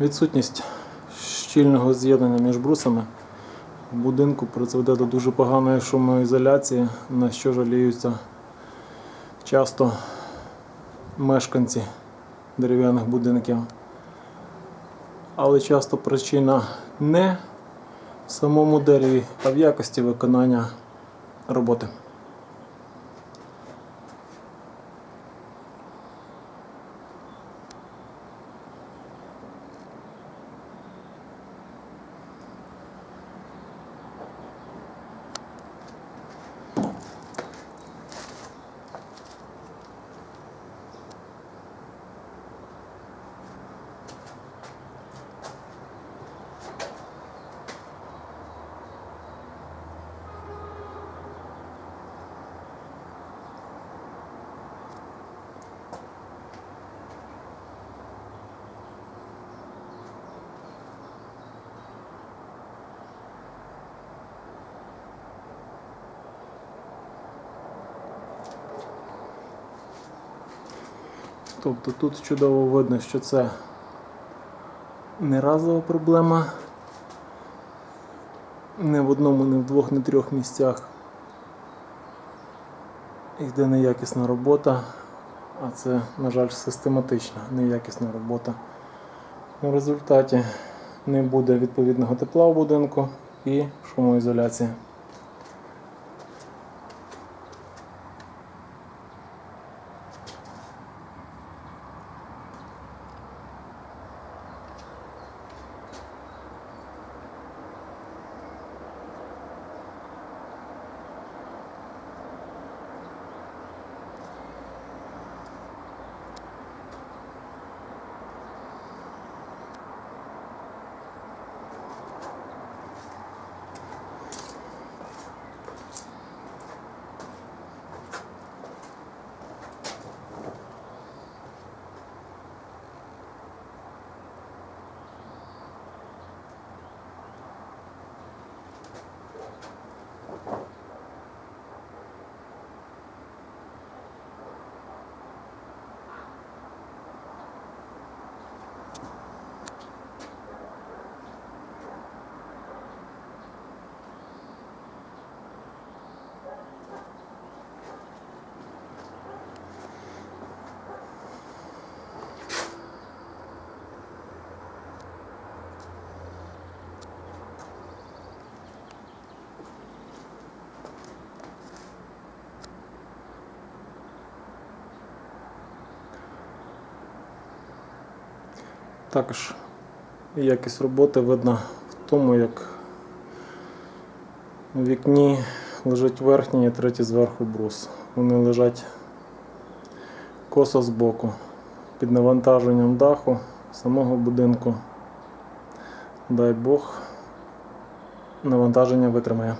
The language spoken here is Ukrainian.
Відсутність щільного з'єднання між брусами в будинку призведе до дуже поганої шумоізоляції, на що жаліються часто мешканці дерев'яних будинків. Але часто причина не в самому дереві, а в якості виконання роботи. Тобто тут чудово видно, що це не разова проблема. Не в одному, не в двох, не в трьох місцях. Йде неякісна робота, а це, на жаль, систематична неякісна робота. У результаті не буде відповідного тепла в будинку і шумоізоляція. Також якість роботи видно в тому, як у вікні лежить верхній і третій зверху брус. Вони лежать косо збоку, під навантаженням даху самого будинку. Дай Бог, навантаження витримає.